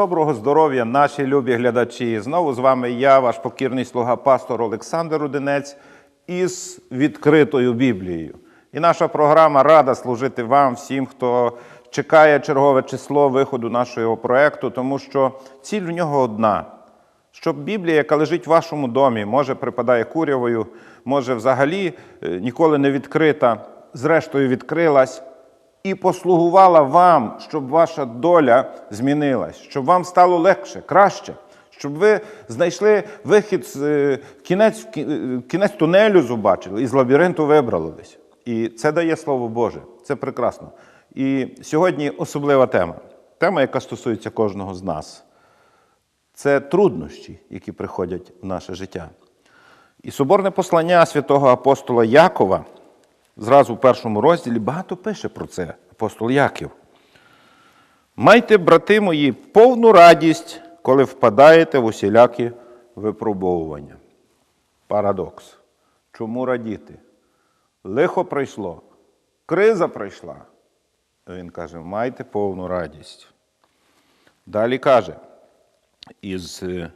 Доброго здоров'я, наші любі глядачі. Знову з вами я, ваш покірний слуга пастор Олександр Рудинець із відкритою Біблією. І наша програма рада служити вам, всім, хто чекає чергове число виходу нашого проекту, тому що ціль в нього одна. Щоб Біблія, яка лежить в вашому домі, може припадає курявою, може взагалі е, ніколи не відкрита, зрештою відкрилась і послугувала вам, щоб ваша доля змінилась, щоб вам стало легше, краще, щоб ви знайшли вихід е, кінець, е, кінець тунелю побачили і з лабіринту вибрались. І це дає Слово Боже. Це прекрасно. І сьогодні особлива тема. Тема, яка стосується кожного з нас. Це труднощі, які приходять в наше життя. І соборне послання святого апостола Якова зразу в першому розділі багато пише про це апостол Яків. Майте, брати мої, повну радість, коли впадаєте в усілякі випробовування. Парадокс. Чому радіти? Лихо прийшло, криза прийшла. Він каже: майте повну радість. Далі каже, із е,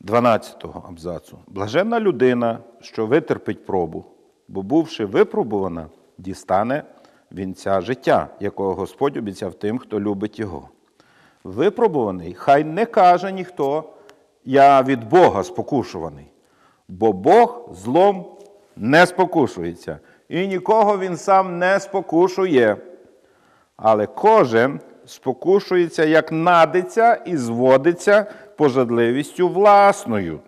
12-го абзацу. Блаженна людина, що витерпить пробу, бо, бувши випробувана, дістане вінця життя, якого Господь обіцяв тим, хто любить його. Випробуваний, хай не каже ніхто, я від Бога спокушуваний, бо Бог злом не спокушується, і нікого він сам не спокушує. Але кожен спокушується, як надиться і зводиться пожадливістю власною.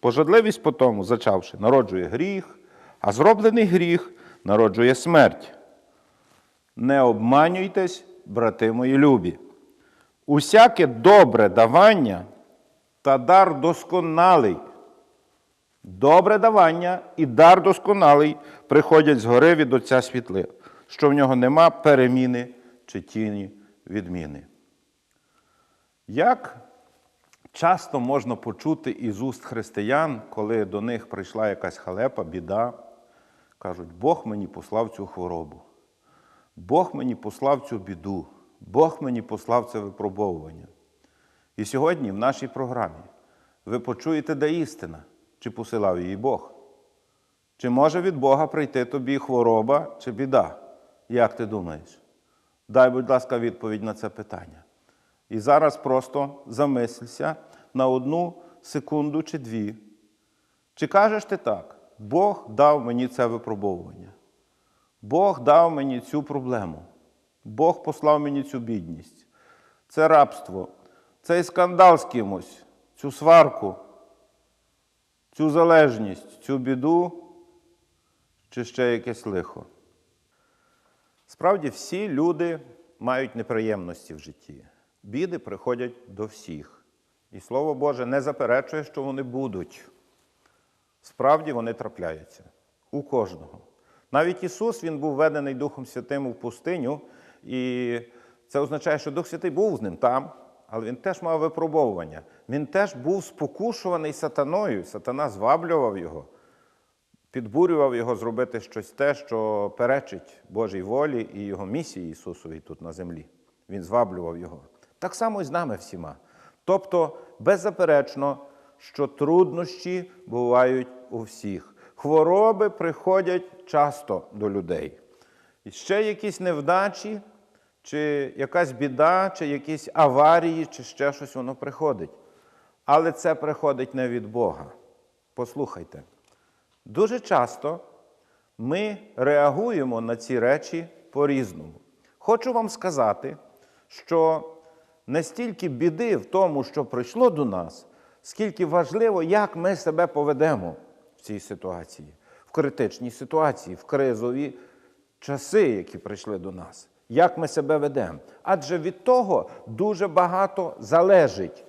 Пожадливість потому, зачавши, народжує гріх, а зроблений гріх народжує смерть. Не обманюйтесь, брати мої любі. Усяке добре давання та дар досконалий. Добре давання і дар досконалий приходять згори від Отця світли, що в нього нема переміни чи тіні відміни. Як часто можна почути із уст християн, коли до них прийшла якась халепа, біда, кажуть, Бог мені послав цю хворобу, Бог мені послав цю біду, Бог мені послав це випробовування. І сьогодні в нашій програмі ви почуєте, де істина, чи посилав її Бог. Чи може від Бога прийти тобі хвороба чи біда? Як ти думаєш? Дай, будь ласка, відповідь на це питання. І зараз просто замислься на одну секунду чи дві. Чи кажеш ти так? Бог дав мені це випробовування. Бог дав мені цю проблему. Бог послав мені цю бідність. Це рабство, цей скандал з кимось, цю сварку, цю залежність, цю біду чи ще якесь лихо. Справді, всі люди мають неприємності в житті. Біди приходять до всіх. І Слово Боже не заперечує, що вони будуть. Справді вони трапляються у кожного. Навіть Ісус Він був введений Духом Святим у пустиню, і це означає, що Дух Святий був з ним там, але він теж мав випробовування. Він теж був спокушуваний сатаною. Сатана зваблював його підбурював його зробити щось те, що перечить Божій волі і його місії Ісусовій тут на землі. Він зваблював його. Так само і з нами всіма. Тобто, беззаперечно, що труднощі бувають у всіх. Хвороби приходять часто до людей. І ще якісь невдачі, чи якась біда, чи якісь аварії, чи ще щось воно приходить. Але це приходить не від Бога. Послухайте. Дуже часто ми реагуємо на ці речі по-різному. Хочу вам сказати, що не стільки біди в тому, що прийшло до нас, скільки важливо, як ми себе поведемо цій ситуації, в критичній ситуації, в кризові часи, які прийшли до нас. Як ми себе ведемо? Адже від того дуже багато залежить,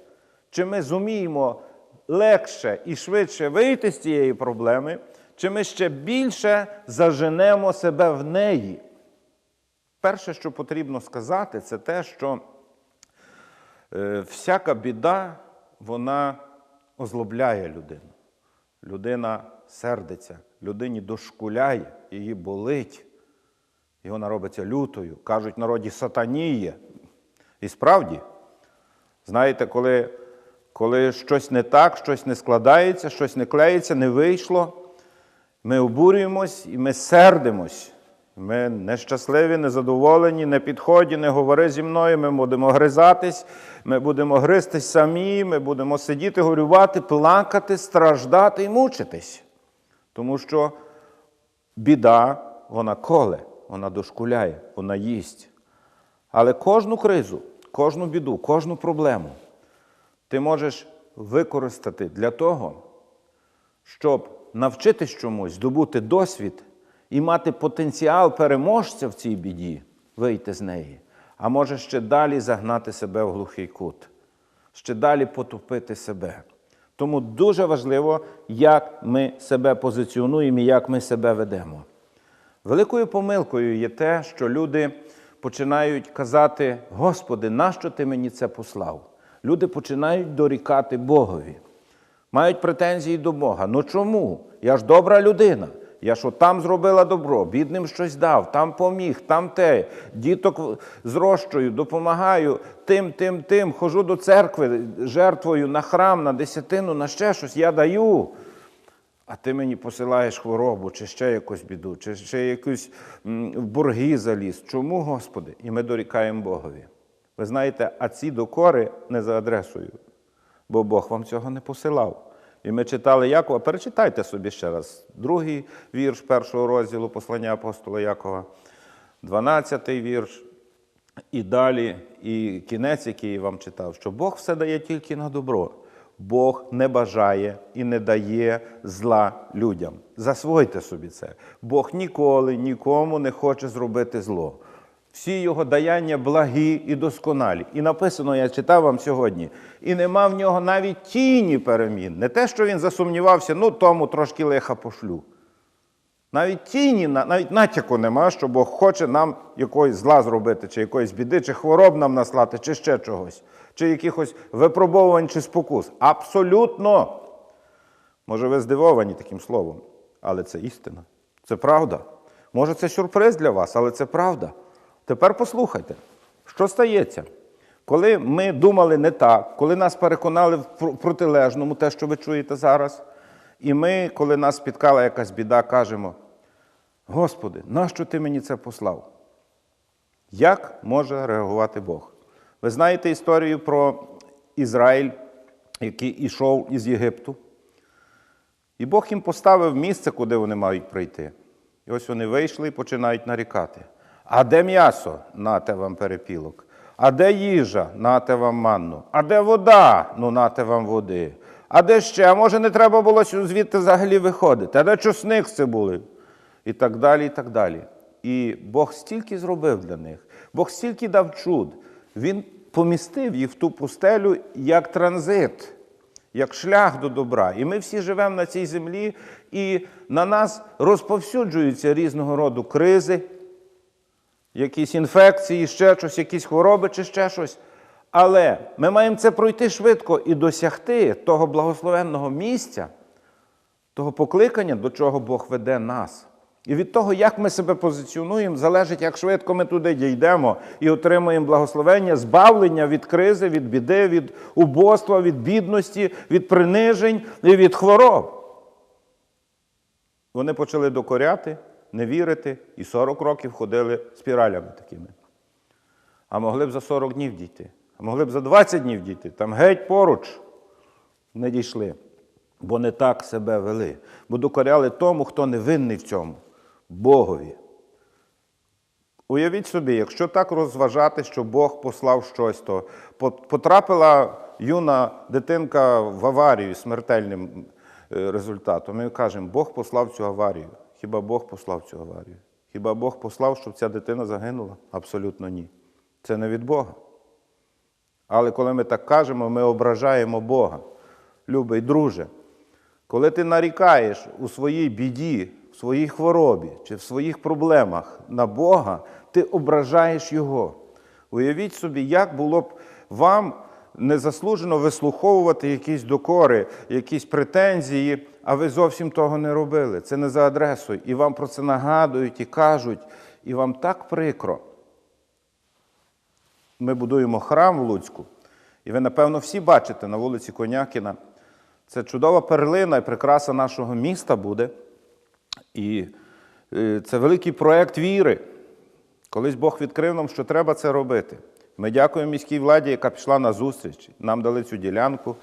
чи ми зуміємо легше і швидше вийти з цієї проблеми, чи ми ще більше заженемо себе в неї. Перше, що потрібно сказати, це те, що е, всяка біда, вона озлобляє людину. Людина сердиться, людині дошкуляє, її болить. І вона робиться лютою. Кажуть народі сатаніє. І справді, Знаєте, коли, коли щось не так, щось не складається, щось не клеїться, не вийшло, ми обурюємось і ми сердимось. Ми нещасливі, незадоволені, не підході, не говори зі мною, ми будемо гризатись, ми будемо гристись самі, ми будемо сидіти, горювати, плакати, страждати і мучитись. Тому що біда, вона коле, вона дошкуляє, вона їсть. Але кожну кризу, кожну біду, кожну проблему ти можеш використати для того, щоб навчитись чомусь, здобути досвід і мати потенціал переможця в цій біді, вийти з неї, а може ще далі загнати себе в глухий кут, ще далі потопити себе. Тому дуже важливо, як ми себе позиціонуємо і як ми себе ведемо. Великою помилкою є те, що люди починають казати: Господи, нащо ти мені це послав? Люди починають дорікати Богові, мають претензії до Бога. Ну чому? Я ж добра людина. Я що там зробила добро, бідним щось дав, там поміг, там те, діток зрощую, допомагаю тим, тим, тим, хожу до церкви, жертвою на храм, на десятину, на ще щось я даю. А ти мені посилаєш хворобу, чи ще якусь біду, чи ще якусь в борги заліз. Чому, Господи? І ми дорікаємо Богові. Ви знаєте, а ці докори не за адресою, бо Бог вам цього не посилав. І ми читали Якова, перечитайте собі ще раз, другий вірш першого розділу послання апостола Якова, 12-й вірш, і далі, і кінець, який я вам читав, що Бог все дає тільки на добро. Бог не бажає і не дає зла людям. Засвойте собі це. Бог ніколи нікому не хоче зробити зло. Всі його даяння благі і досконалі. І написано, я читав вам сьогодні, і нема в нього навіть тіні перемін. Не те, що він засумнівався, ну тому трошки лиха пошлю. Навіть тіні, навіть натяку нема, що Бог хоче нам якоїсь зла зробити, чи якоїсь біди, чи хвороб нам наслати, чи ще чогось, чи якихось випробовувань чи спокус. Абсолютно. Може, ви здивовані таким словом, але це істина. Це правда. Може, це сюрприз для вас, але це правда. Тепер послухайте, що стається, коли ми думали не так, коли нас переконали в протилежному, те, що ви чуєте зараз, і ми, коли нас спіткала якась біда, кажемо: Господи, нащо ти мені це послав? Як може реагувати Бог? Ви знаєте історію про Ізраїль, який ішов із Єгипту? І Бог їм поставив місце, куди вони мають прийти. І ось вони вийшли і починають нарікати. А де м'ясо? Нате вам перепілок. А де їжа? Нате вам манну. А де вода? Ну нате вам води. А де ще? А може не треба було звідти взагалі виходити? А де чосник це були? І так далі, і так далі. І Бог стільки зробив для них, Бог стільки дав чуд. Він помістив їх в ту пустелю як транзит як шлях до добра. І ми всі живемо на цій землі, і на нас розповсюджуються різного роду кризи, якісь інфекції, ще щось, якісь хвороби чи ще щось. Але ми маємо це пройти швидко і досягти того благословенного місця, того покликання, до чого Бог веде нас. І від того, як ми себе позиціонуємо, залежить, як швидко ми туди дійдемо і отримаємо благословення, збавлення від кризи, від біди, від убоства, від бідності, від принижень і від хвороб. Вони почали докоряти, не вірити, і 40 років ходили спіралями такими. А могли б за 40 днів дійти, а могли б за 20 днів дійти, там геть поруч не дійшли, бо не так себе вели, бо докоряли тому, хто не винний в цьому Богові. Уявіть собі, якщо так розважати, що Бог послав щось, то потрапила юна дитинка в аварію смертельним е, результатом. Ми кажемо, Бог послав цю аварію. Хіба Бог послав цю аварію? Хіба Бог послав, щоб ця дитина загинула? Абсолютно ні. Це не від Бога. Але коли ми так кажемо, ми ображаємо Бога. Любий друже, коли ти нарікаєш у своїй біді, в своїй хворобі чи в своїх проблемах на Бога, ти ображаєш Його. Уявіть собі, як було б вам незаслужено вислуховувати якісь докори, якісь претензії, а ви зовсім того не робили. Це не за адресою. І вам про це нагадують і кажуть, і вам так прикро. Ми будуємо храм в Луцьку, І ви, напевно, всі бачите на вулиці Конякіна. Це чудова перлина і прикраса нашого міста буде. І е, це великий проект віри. Колись Бог відкрив нам, що треба це робити. Ми дякуємо міській владі, яка пішла на зустріч. Нам дали цю ділянку.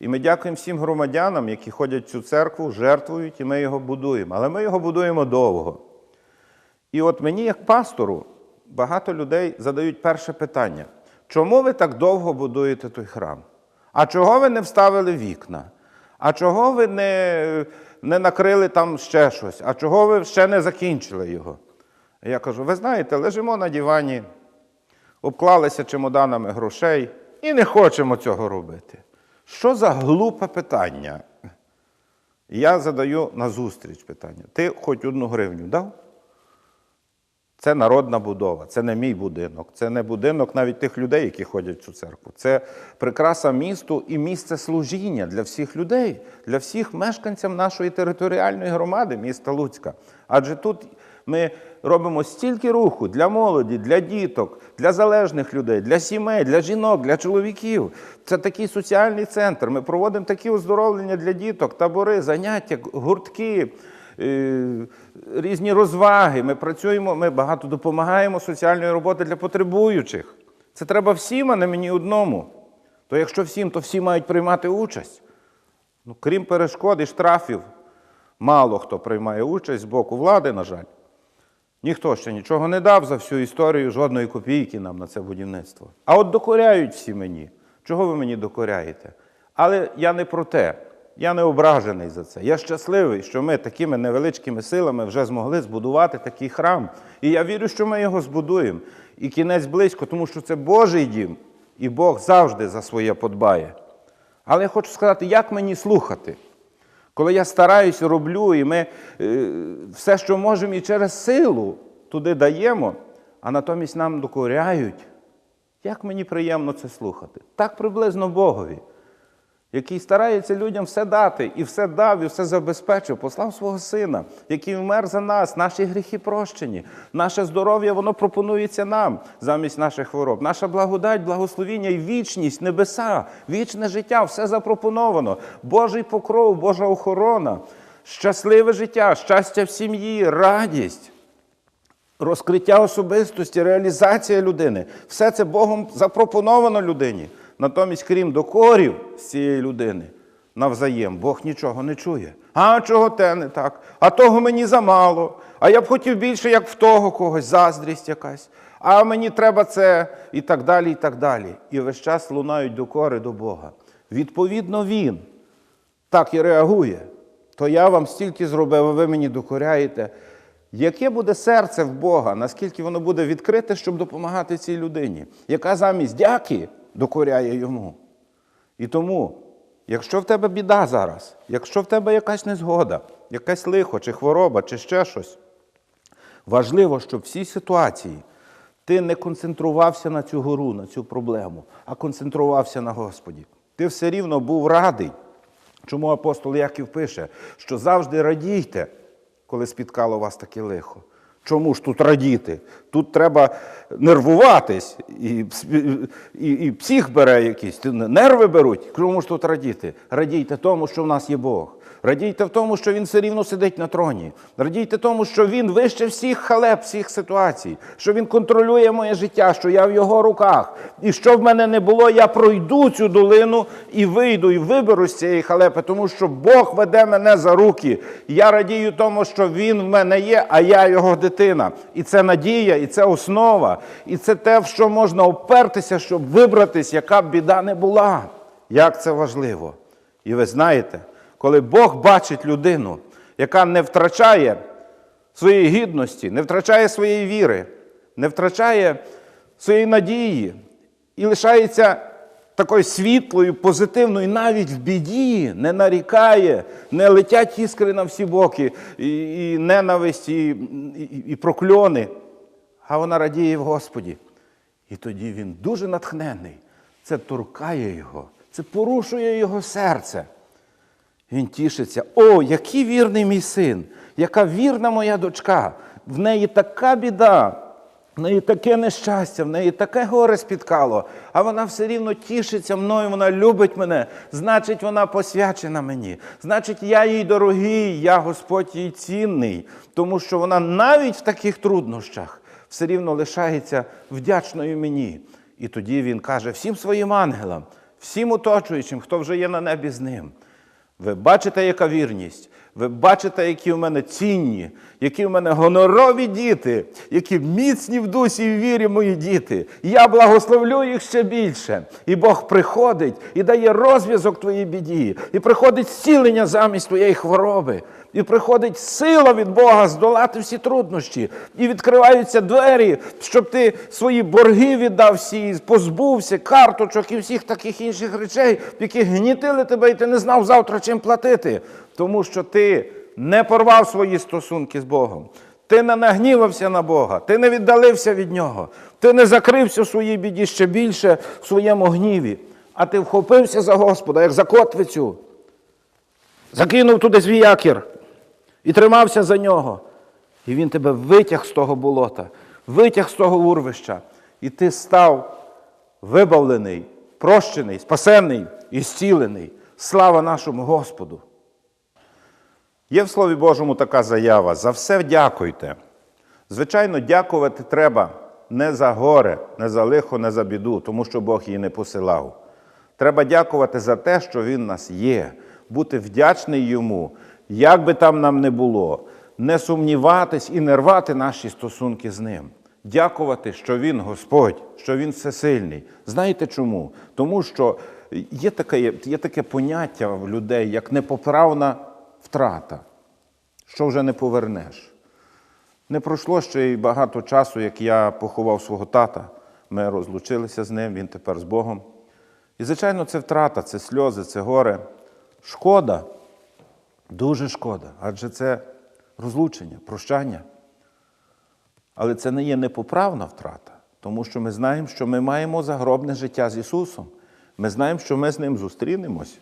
І ми дякуємо всім громадянам, які ходять в цю церкву, жертвують, і ми його будуємо. Але ми його будуємо довго. І от мені, як пастору, багато людей задають перше питання: чому ви так довго будуєте той храм? А чого ви не вставили вікна? А чого ви не, не накрили там ще щось? А чого ви ще не закінчили його? Я кажу: ви знаєте, лежимо на дивані, обклалися чемоданами грошей і не хочемо цього робити. Що за глупе питання? Я задаю на зустріч питання. Ти хоч одну гривню дав? Це народна будова, це не мій будинок, це не будинок навіть тих людей, які ходять в цю церкву. Це прикраса місту і місце служіння для всіх людей, для всіх мешканців нашої територіальної громади, міста Луцька. Адже тут ми робимо стільки руху для молоді, для діток, для залежних людей, для сімей, для жінок, для чоловіків. Це такий соціальний центр. Ми проводимо такі оздоровлення для діток, табори, заняття, гуртки е, різні розваги. Ми працюємо, ми багато допомагаємо соціальної роботи для потребуючих. Це треба всім, а не мені одному. То якщо всім, то всі мають приймати участь. Ну, крім перешкод і штрафів, мало хто приймає участь з боку влади, на жаль. Ніхто ще нічого не дав за всю історію, жодної копійки нам на це будівництво. А от докоряють всі мені. Чого ви мені докоряєте? Але я не про те. Я не ображений за це. Я щасливий, що ми такими невеличкими силами вже змогли збудувати такий храм. І я вірю, що ми його збудуємо. І кінець близько, тому що це Божий дім, і Бог завжди за своє подбає. Але я хочу сказати, як мені слухати? Коли я стараюся, роблю, і ми е, все, що можемо, і через силу туди даємо, а натомість нам докоряють. Як мені приємно це слухати? Так приблизно Богові, який старається людям все дати, і все дав, і все забезпечив, послав свого сина, який вмер за нас, наші гріхи прощені, наше здоров'я, воно пропонується нам замість наших хвороб. Наша благодать, благословіння і вічність, небеса, вічне життя, все запропоновано. Божий покров, Божа охорона, щасливе життя, щастя в сім'ї, радість. Розкриття особистості, реалізація людини все це Богом запропоновано людині. Натомість, крім докорів з цієї людини, навзаєм, Бог нічого не чує. А чого те не так? А того мені замало. А я б хотів більше, як в того когось, заздрість якась. А мені треба це і так далі, і так далі. І весь час лунають докори до Бога. Відповідно, Він так і реагує. То я вам стільки зробив, а ви мені докоряєте. Яке буде серце в Бога, наскільки воно буде відкрите, щоб допомагати цій людині, яка замість дяки докоряє йому. І тому, якщо в тебе біда зараз, якщо в тебе якась незгода, якась лихо, чи хвороба, чи ще щось, важливо, щоб в ситуації ти не концентрувався на цю гору, на цю проблему, а концентрувався на Господі. Ти все рівно був радий. Чому апостол Яків пише, що завжди радійте, коли спіткало вас таке лихо. Чому ж тут радіти? Тут треба нервуватись, і, і, і псих бере якийсь, нерви беруть. Чому ж тут радіти? Радійте тому, що в нас є Бог. Радійте в тому, що він все рівно сидить на троні. Радійте тому, що він вище всіх халеп, всіх ситуацій, що він контролює моє життя, що я в його руках. І що в мене не було, я пройду цю долину і вийду, і виберу з цієї халепи, тому що Бог веде мене за руки. Я радію тому, що він в мене є, а я його дитина. І це надія, і це основа, і це те, в що можна опертися, щоб вибратись, яка б біда не була. Як це важливо. І ви знаєте, коли Бог бачить людину, яка не втрачає своєї гідності, не втрачає своєї віри, не втрачає своєї надії і лишається такою світлою, позитивною, навіть в біді, не нарікає, не летять іскри на всі боки, і, і ненависть, і, і, і прокльони, а вона радіє в Господі. І тоді він дуже натхнений. Це торкає його, це порушує його серце. Він тішиться. О, який вірний мій син, яка вірна моя дочка. В неї така біда, В неї таке нещастя, в неї таке горе спіткало, а вона все рівно тішиться мною, вона любить мене, значить, вона посвячена мені. Значить, я їй дорогий, я Господь їй цінний, тому що вона навіть в таких труднощах все рівно лишається вдячною мені. І тоді він каже всім своїм ангелам, всім оточуючим, хто вже є на небі з ним. Ви бачите, яка вірність. Ви бачите, які в мене цінні, які в мене гонорові діти, які міцні в дусі і вірі мої діти. Я благословлю їх ще більше. І Бог приходить і дає розв'язок твоїй біді, і приходить зцілення замість твоєї хвороби, і приходить сила від Бога здолати всі труднощі, і відкриваються двері, щоб ти свої борги віддав всі, позбувся карточок і всіх таких інших речей, які гнітили тебе, і ти не знав завтра чим платити. Тому що ти не порвав свої стосунки з Богом. Ти не нагнівався на Бога, ти не віддалився від Нього, ти не закрився в своїй біді ще більше в своєму гніві, а ти вхопився за Господа, як за котвицю, закинув туди свій якір і тримався за нього. І він тебе витяг з того болота, витяг з того урвища, і ти став вибавлений, прощений, спасений і зцілений. Слава нашому Господу! Є в Слові Божому така заява: за все дякуйте. Звичайно, дякувати треба не за горе, не за лихо, не за біду, тому що Бог її не посилав. Треба дякувати за те, що Він в нас є, бути вдячний йому, як би там нам не було, не сумніватись і не рвати наші стосунки з ним. Дякувати, що Він Господь, що Він всесильний. Знаєте чому? Тому що є таке, є таке поняття в людей, як непоправна втрата, що вже не повернеш. Не пройшло ще й багато часу, як я поховав свого тата. Ми розлучилися з ним, він тепер з Богом. І, звичайно, це втрата, це сльози, це горе. Шкода, дуже шкода, адже це розлучення, прощання. Але це не є непоправна втрата, тому що ми знаємо, що ми маємо загробне життя з Ісусом. Ми знаємо, що ми з Ним зустрінемось.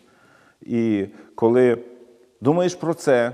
І коли думаєш про це,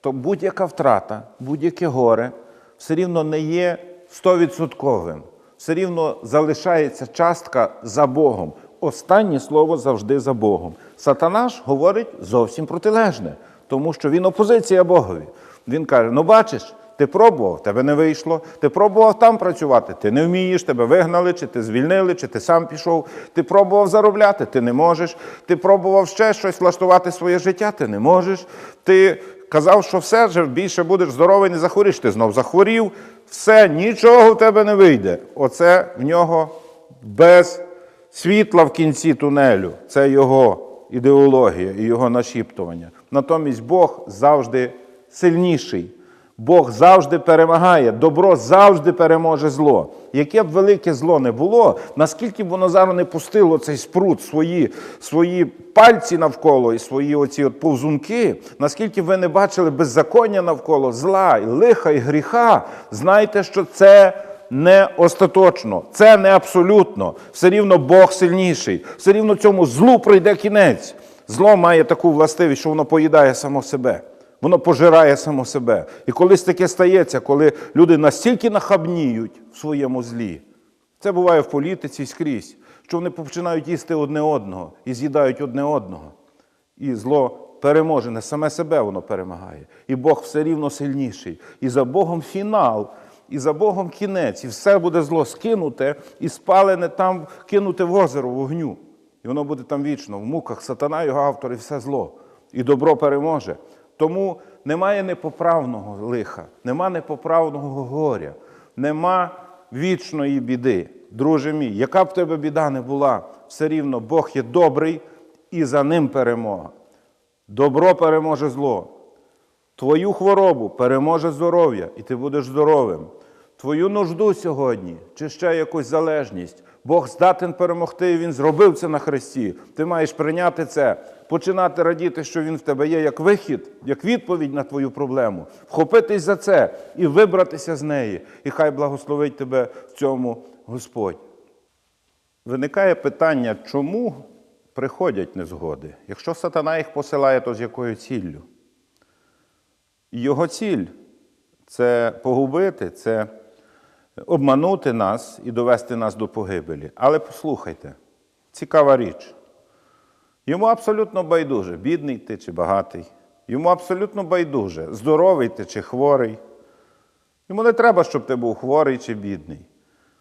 то будь-яка втрата, будь-яке горе все рівно не є стовідсотковим. Все рівно залишається частка за Богом. Останнє слово завжди за Богом. Сатана ж говорить зовсім протилежне, тому що він опозиція Богові. Він каже: ну бачиш, ти пробував, тебе не вийшло. Ти пробував там працювати, ти не вмієш, тебе вигнали, чи ти звільнили, чи ти сам пішов. Ти пробував заробляти, ти не можеш. Ти пробував ще щось влаштувати своє життя, ти не можеш. Ти казав, що все вже більше будеш здоровий, не захворіш. Ти знов захворів, все, нічого в тебе не вийде. Оце в нього без світла в кінці тунелю. Це його ідеологія і його нашіптування. Натомість Бог завжди сильніший. Бог завжди перемагає, добро завжди переможе зло. Яке б велике зло не було, наскільки б воно зараз не пустило цей спрут, свої свої пальці навколо і свої оці от повзунки, наскільки ви не бачили беззаконня навколо зла, і лиха і гріха, знайте, що це не остаточно, це не абсолютно. Все рівно Бог сильніший, все рівно цьому злу прийде кінець. Зло має таку властивість, що воно поїдає само себе. Воно пожирає само себе. І колись таке стається, коли люди настільки нахабніють в своєму злі. Це буває в політиці скрізь, що вони починають їсти одне одного і з'їдають одне одного. І зло переможене, саме себе воно перемагає. І Бог все рівно сильніший. І за Богом фінал, і за Богом кінець, і все буде зло скинуте і спалене там, кинуте в озеро вогню. Воно буде там вічно, в муках сатана, його автор і все зло. І добро переможе. Тому немає непоправного лиха, нема непоправного горя, нема вічної біди. Друже мій, яка б тебе біда не була, все рівно Бог є добрий і за ним перемога. Добро переможе зло. Твою хворобу переможе здоров'я, і ти будеш здоровим. Твою нужду сьогодні, чи ще якусь залежність. Бог здатен перемогти, і Він зробив це на Христі. Ти маєш прийняти це, починати радіти, що Він в тебе є як вихід, як відповідь на твою проблему, вхопитись за це і вибратися з неї. І хай благословить тебе в цьому Господь. Виникає питання, чому приходять незгоди? Якщо сатана їх посилає, то з якою ціллю? Його ціль це погубити, це обманути нас і довести нас до погибелі. Але послухайте, цікава річ. Йому абсолютно байдуже, бідний ти чи багатий. Йому абсолютно байдуже, здоровий ти чи хворий. Йому не треба, щоб ти був хворий чи бідний.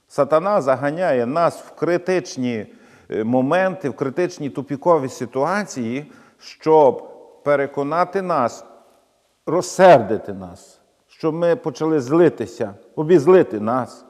Сатана заганяє нас в критичні е, моменти, в критичні тупікові ситуації, щоб переконати нас, розсердити нас, щоб ми почали злитися, обізлити нас,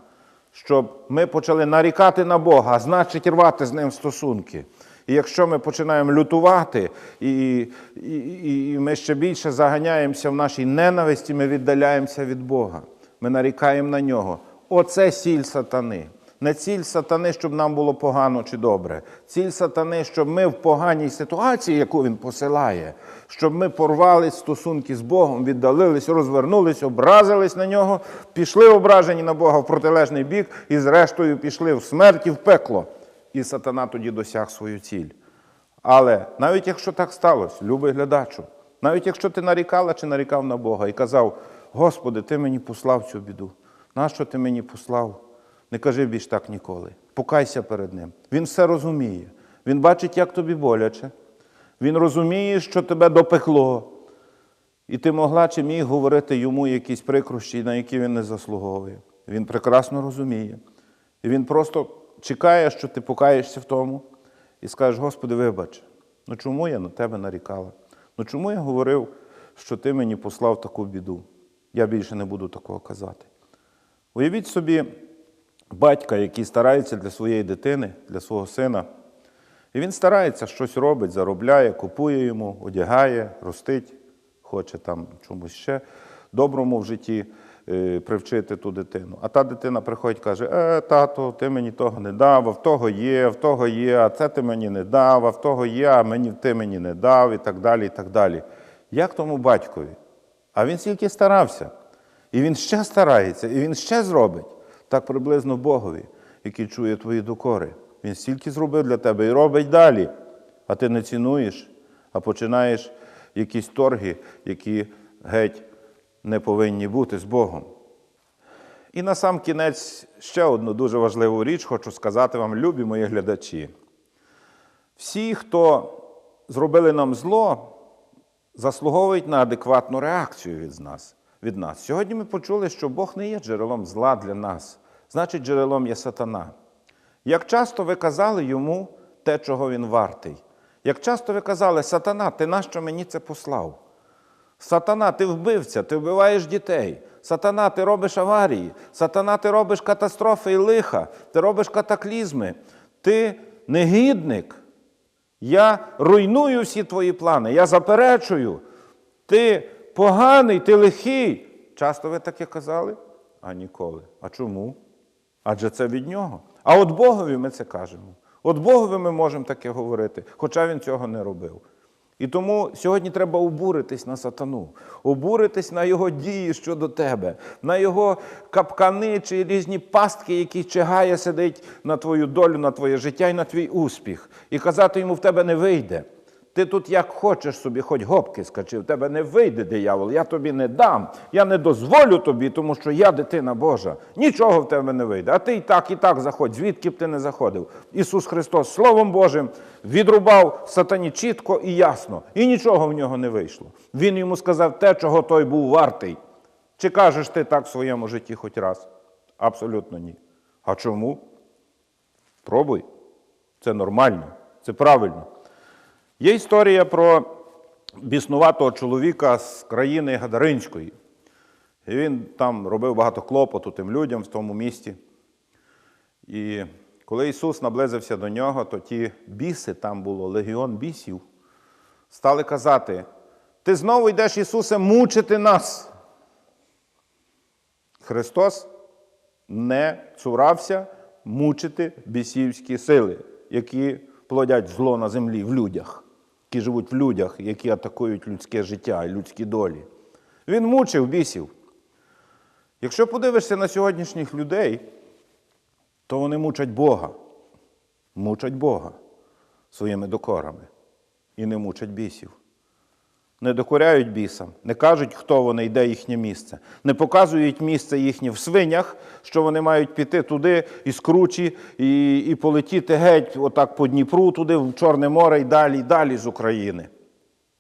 щоб ми почали нарікати на Бога, а значить рвати з ним стосунки. І якщо ми починаємо лютувати, і, і, і, ми ще більше заганяємося в нашій ненависті, ми віддаляємося від Бога. Ми нарікаємо на нього. Оце сіль сатани. Не ціль сатани, щоб нам було погано чи добре. Ціль сатани, щоб ми в поганій ситуації, яку він посилає, щоб ми порвали стосунки з Богом, віддалились, розвернулись, образились на нього, пішли ображені на Бога в протилежний бік і, зрештою, пішли в смерть і в пекло. І сатана тоді досяг свою ціль. Але навіть якщо так сталося, любий глядачу, навіть якщо ти нарікала чи нарікав на Бога і казав, Господи, ти мені послав цю біду, нащо ти мені послав? Не кажи більш так ніколи. Покайся перед Ним. Він все розуміє. Він бачить, як тобі боляче. Він розуміє, що тебе допекло. І ти могла чи міг говорити йому якісь прикрощі, на які він не заслуговує. Він прекрасно розуміє. І він просто чекає, що ти покаєшся в тому і скажеш, Господи, вибач, ну чому я на тебе нарікала? Ну чому я говорив, що ти мені послав таку біду? Я більше не буду такого казати. Уявіть собі батька, який старається для своєї дитини, для свого сина. І він старається, щось робить, заробляє, купує йому, одягає, ростить, хоче там чомусь ще доброму в житті е, привчити ту дитину. А та дитина приходить і каже: е, тато, ти мені того не дав, а в того є, в того є, а це ти мені не дав, а в того є, а мені, ти мені не дав, і так далі. і так далі. Як тому батькові? А він стільки старався. І він ще старається, і він ще зробить. Так приблизно Богові, який чує твої докори. Він стільки зробив для тебе і робить далі. А ти не цінуєш, а починаєш якісь торги, які геть не повинні бути з Богом. І на сам кінець ще одну дуже важливу річ хочу сказати вам, любі мої глядачі. Всі, хто зробили нам зло, заслуговують на адекватну реакцію від нас. Від нас. Сьогодні ми почули, що Бог не є джерелом зла для нас, значить, джерелом є сатана. Як часто ви казали йому те, чого він вартий? Як часто ви казали, сатана, ти нащо мені це послав? Сатана, ти вбивця, ти вбиваєш дітей. Сатана, ти робиш аварії. Сатана, ти робиш катастрофи і лиха, ти робиш катаклізми. Ти негідник. Я руйную всі твої плани, я заперечую. Ти поганий, ти лихий. Часто ви таке казали? А ніколи. А чому? Адже це від нього. А от Богові ми це кажемо. От Богові ми можемо таке говорити, хоча він цього не робив. І тому сьогодні треба обуритись на сатану, обуритись на його дії щодо тебе, на його капкани чи різні пастки, які чигає, сидить на твою долю, на твоє життя і на твій успіх. І казати йому в тебе не вийде. Ти тут як хочеш собі, хоч гопки скачи, в тебе не вийде, диявол, я тобі не дам, я не дозволю тобі, тому що я дитина Божа. Нічого в тебе не вийде. А ти і так, і так заходь, звідки б ти не заходив. Ісус Христос Словом Божим відрубав сатані чітко і ясно, і нічого в нього не вийшло. Він йому сказав те, чого той був вартий. Чи кажеш ти так в своєму житті хоч раз? Абсолютно ні. А чому? Пробуй. Це нормально, це правильно. Є історія про біснуватого чоловіка з країни Гадаринської. І він там робив багато клопоту тим людям в тому місті. І коли Ісус наблизився до нього, то ті біси, там було легіон бісів, стали казати: Ти знову йдеш, Ісусе, мучити нас. Христос не цурався мучити бісівські сили, які плодять зло на землі в людях які живуть в людях, які атакують людське життя і людські долі. Він мучив бісів. Якщо подивишся на сьогоднішніх людей, то вони мучать Бога, мучать Бога своїми докорами і не мучать бісів. Не докоряють бісам, не кажуть, хто вони і де їхнє місце, не показують місце їхнє в свинях, що вони мають піти туди із кручі і, і полетіти геть, отак по Дніпру, туди, в Чорне море і далі, і далі з України.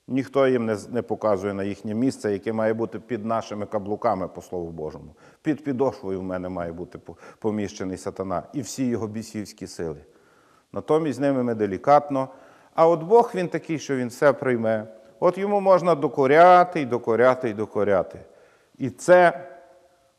Ніхто їм не, не показує на їхнє місце, яке має бути під нашими каблуками, по Слову Божому. Під підошвою в мене має бути поміщений сатана і всі його бісівські сили. Натомість з ними ми делікатно. А от Бог він такий, що він все прийме. От йому можна докоряти і докоряти і докоряти. І це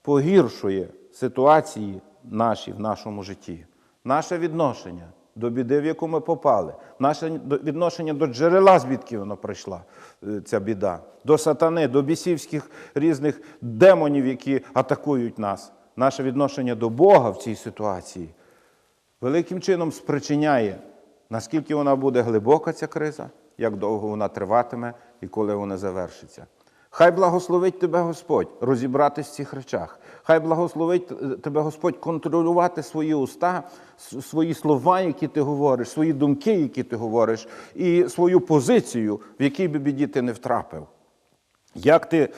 погіршує ситуації наші в нашому житті. Наше відношення до біди, в яку ми попали, наше відношення до джерела, звідки вона прийшла, е, ця біда, до сатани, до бісівських різних демонів, які атакують нас. Наше відношення до Бога в цій ситуації великим чином спричиняє, наскільки вона буде глибока, ця криза, як довго вона триватиме і коли вона завершиться. Хай благословить тебе Господь розібратись в цих речах. Хай благословить е, тебе Господь контролювати свої уста, свої слова, які ти говориш, свої думки, які ти говориш, і свою позицію, в якій би біді ти не втрапив. Як ти,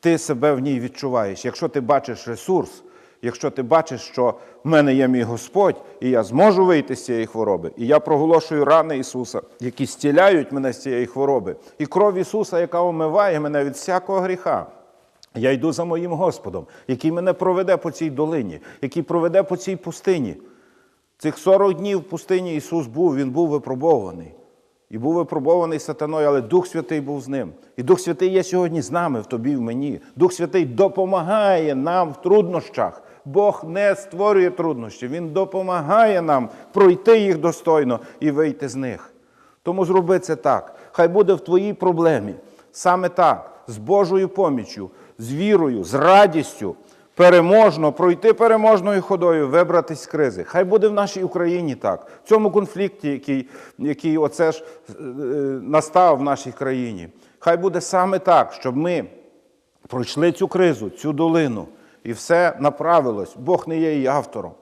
ти себе в ній відчуваєш? Якщо ти бачиш ресурс, якщо ти бачиш, що в мене є мій Господь, і я зможу вийти з цієї хвороби, і я проголошую рани Ісуса, які зціляють мене з цієї хвороби, і кров Ісуса, яка омиває мене від всякого гріха. Я йду за моїм Господом, який мене проведе по цій долині, який проведе по цій пустині. Цих 40 днів в пустині Ісус був, Він був випробований. І був випробований сатаною, але Дух Святий був з ним. І Дух Святий є сьогодні з нами, в тобі, в мені. Дух Святий допомагає нам в труднощах. Бог не створює труднощі, Він допомагає нам пройти їх достойно і вийти з них. Тому зроби це так. Хай буде в твоїй проблемі. Саме так, з Божою поміччю, з вірою, з радістю, переможно пройти переможною ходою, вибратись з кризи. Хай буде в нашій Україні так. В цьому конфлікті, який, який оце ж е, е, настав в нашій країні. Хай буде саме так, щоб ми пройшли цю кризу, цю долину, і все направилось. Бог не є її автором.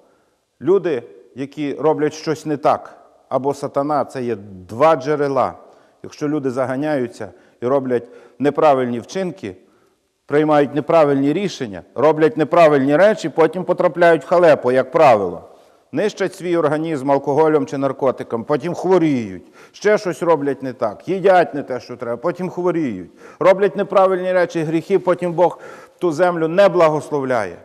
Люди, які роблять щось не так, або сатана це є два джерела. Якщо люди заганяються і роблять неправильні вчинки, приймають неправильні рішення, роблять неправильні речі, потім потрапляють в халепу, як правило. Нищать свій організм алкоголем чи наркотиком, потім хворіють, ще щось роблять не так, їдять не те, що треба, потім хворіють, роблять неправильні речі, гріхи, потім Бог ту землю не благословляє.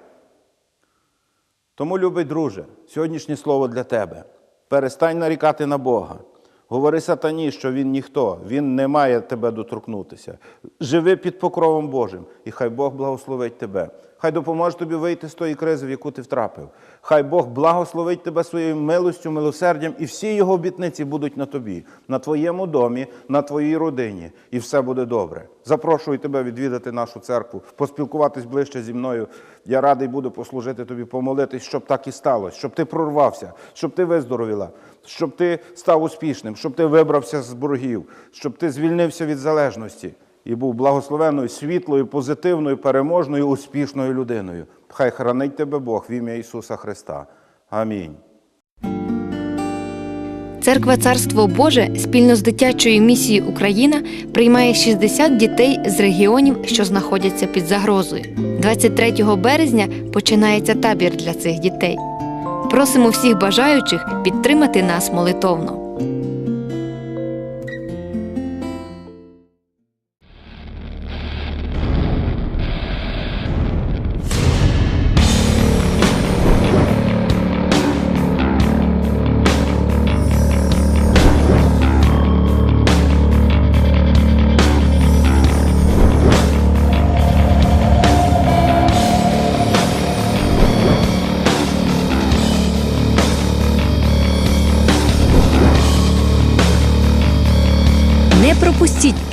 Тому, любий друже, сьогоднішнє слово для тебе. Перестань нарікати на Бога. Говори сатані, що він ніхто, він не має тебе доторкнутися. Живи під покровом Божим, і хай Бог благословить тебе. Хай допоможе тобі вийти з тої кризи, в яку ти втрапив. Хай Бог благословить тебе своєю милостю, милосердям, і всі його обітниці будуть на тобі, на твоєму домі, на твоїй родині, і все буде добре. Запрошую тебе відвідати нашу церкву, поспілкуватись ближче зі мною. Я радий буду послужити тобі, помолитись, щоб так і сталося, щоб ти прорвався, щоб ти виздоровіла, щоб ти став успішним, щоб ти вибрався з боргів, щоб ти звільнився від залежності і був благословенною, світлою, позитивною, переможною, успішною людиною. Хай хранить тебе Бог в ім'я Ісуса Христа. Амінь. Церква Царство Боже спільно з дитячою місією Україна приймає 60 дітей з регіонів, що знаходяться під загрозою. 23 березня починається табір для цих дітей. Просимо всіх бажаючих підтримати нас молитовно.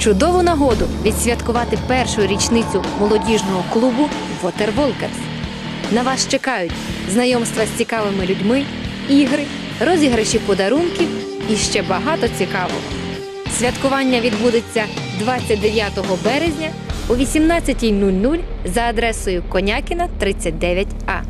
Чудову нагоду відсвяткувати першу річницю молодіжного клубу Waterwalkers. На вас чекають знайомства з цікавими людьми, ігри, розіграші подарунків і ще багато цікавого. Святкування відбудеться 29 березня о 18.00 за адресою Конякіна 39А.